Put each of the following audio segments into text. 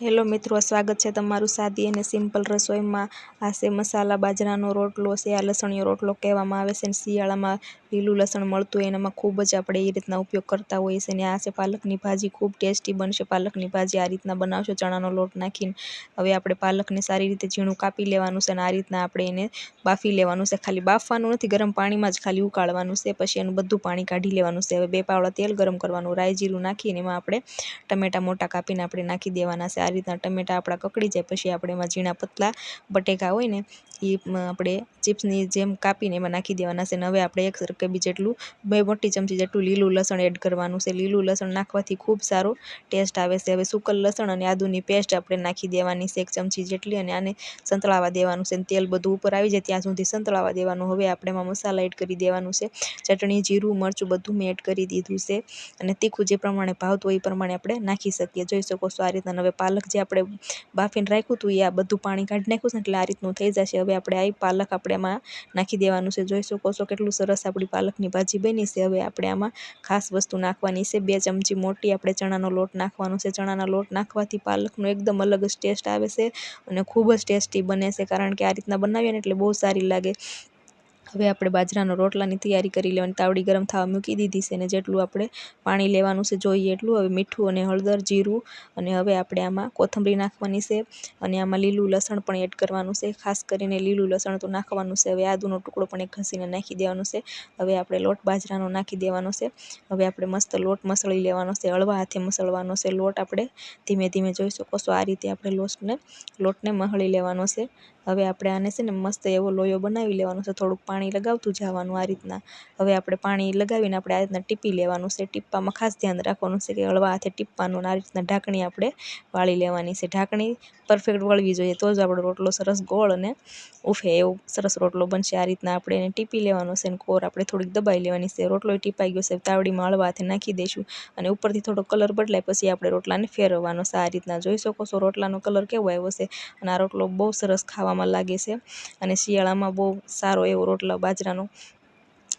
Hello મિત્રો, સ્વાગત છે તમારું સાદી અને સિમ્પલ રસોઈમાં. આ છે મસાલા બાજરાનો રોટલો, છે આ લસણીયો રોટલો કહેવામાં આવે છે અને શિયાળામાં લીલું લસણ મળતું હોય એનામાં ખૂબ જ આપણે એ રીતના ઉપયોગ કરતા હોઈએ છીએ. અને આ છે પાલકની ભાજી, ખૂબ ટેસ્ટી બનશે પાલકની ભાજી. આ રીતના બનાવશો ચણાનો લોટ નાખીને. હવે આપણે પાલકને સારી રીતે ઝીણું કાપી લેવાનું છે અને આ રીતના આપણે એને બાફી લેવાનું છે. ખાલી બાફવાનું નથી, ગરમ પાણીમાં જ ખાલી ઉકાળવાનું છે. પછી એનું બધું પાણી કાઢી લેવાનું છે. હવે બે પાવડા તેલ ગરમ કરવાનું, રાઈ જીરું નાખીને એમાં આપણે ટમેટા મોટા કાપીને આપણે નાખી દેવાના છે. આ રીતના ટમેટા આપણા કકડી જાય, પછી આપણે એમાં ઝીણા પતલા, બટેકા હોય ને એ આપણે ચિપ્સની જેમ કાપીને એમાં નાખી દેવાના છે. અને હવે આપણે એક સરકેબી જેટલું, બે મોટી ચમચી જેટલું લીલું લસણ એડ કરવાનું છે. લીલું લસણ નાખવાથી ખૂબ સારો ટેસ્ટ આવે છે. હવે સુકલ લસણ અને આદુની પેસ્ટ આપણે નાખી દેવાની છે એક ચમચી જેટલી અને આને સંતળાવા દેવાનું છે. તેલ બધું ઉપર આવી જાય ત્યાં સુધી સંતળાવા દેવાનું. હવે આપણે એમાં મસાલા એડ કરી દેવાનું છે. ચટણી, જીરું, મરચું બધું મેં એડ કરી દીધું છે. અને તીખું જે પ્રમાણે ભાવતું હોય એ પ્રમાણે આપણે નાખી શકીએ. જોઈ શકો છો આ રીતના. હવે પાલક જે આપણે બાફીને રાખ્યું હતું એ આ બધું પાણી કાઢી નાખ્યું છે એટલે આ રીતનું થઈ જશે. હવે આપણે આ પાલક આપણે આમાં નાખી દેવાનું છે. જોઈ શકો છો કેટલું સરસ આપણી પાલકની ભાજી બની છે. હવે આપણે આમાં ખાસ વસ્તુ નાખવાની છે. બે ચમચી મોટી આપણે ચણાનો લોટ નાખવાનો છે. ચણાના લોટ નાખવાથી પાલકનો એકદમ અલગ જ ટેસ્ટ આવે છે અને ખૂબ જ ટેસ્ટી બને છે કારણ કે આ રીતના બનાવીએ ને એટલે બહુ સારી લાગે. હવે આપણે બાજરાનો રોટલાની તૈયારી કરી લેવાની, તાવડી ગરમ થવા મૂકી દીધી છે અને જેટલું આપણે પાણી લેવાનું છે જોઈએ એટલું. હવે મીઠું અને હળદર, જીરું અને હવે આપણે આમાં કોથમરી નાખવાની છે અને આમાં લીલું લસણ પણ એડ કરવાનું છે. ખાસ કરીને લીલું લસણ તો નાખવાનું છે. હવે આદુનો ટુકડો પણ એક ઘસીને નાખી દેવાનો છે. હવે આપણે લોટ બાજરાનો નાખી દેવાનો છે. હવે આપણે મસ્ત લોટ મસળી લેવાનો છે. હળવા હાથે મસળવાનો છે લોટ આપણે. ધીમે ધીમે જોઈ શકો છો આ રીતે આપણે લોટને લોટને મહળી લેવાનો છે. હવે આપણે આને છે ને મસ્ત એવો લોયો બનાવી લેવાનો છે, થોડુંક પાણી લગાવતું જવાનું આ રીતના. હવે આપણે પાણી લગાવીને આપણે આ રીતના ટીપી લેવાનું છે. ટીપવામાં ખાસ ધ્યાન રાખવાનું છે કે હળવા હાથે ટીપવાનું આ રીતના ઢાંકણી આપણે વાળી લેવાની છે. ઢાંકણી પરફેક્ટ વળવી જોઈએ તો જ આપણો રોટલો સરસ ગોળ અને ઉફે એવો સરસ રોટલો બનશે. આ રીતના આપણે એને ટીપી લેવાનો છે અને કોર આપણે થોડીક દબાઈ લેવાની છે. રોટલો ટીપાઈ ગયો છે તાવડીમાં હળવા હાથે નાખી દઈશું અને ઉપરથી થોડો કલર બદલાય પછી આપણે રોટલાને ફેરવવાનો છે. આ રીતના જોઈ શકો છો રોટલાનો કલર કેવો આવ્યો છે અને આ રોટલો બહુ સરસ ખાવામાં લાગે છે. અને શિયાળામાં બહુ સારો એવો રોટલો, બાજરાનો,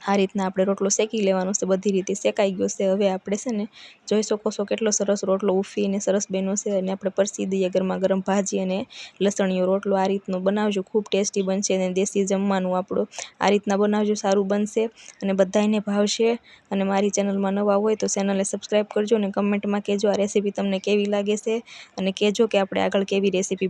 આ રીતના આપણે રોટલો શેકી લેવાનો છે, બધી રીતે શેકાઈ ગયો છે. હવે આપણે છે ને જોઈ શકો છો કેટલો સરસ રોટલો ઉફીને સરસ બન્યો છે અને આપણે પરસી દઈએ ગરમા ગરમ ભાજી અને લસણીયો રોટલો. આ રીતનો બનાવજો, ખૂબ ટેસ્ટી બનશે અને દેશી જમવાનું આપણું આ રીતના બનાવજો, સારું બનશે અને બધાને ભાવશે. અને મારી ચેનલમાં નવા હોય તો ચેનલને સબસ્ક્રાઈબ કરજો અને કમેન્ટમાં કહેજો આ રેસીપી તમને કેવી લાગે છે અને કહેજો કે આપણે આગળ કેવી રેસીપી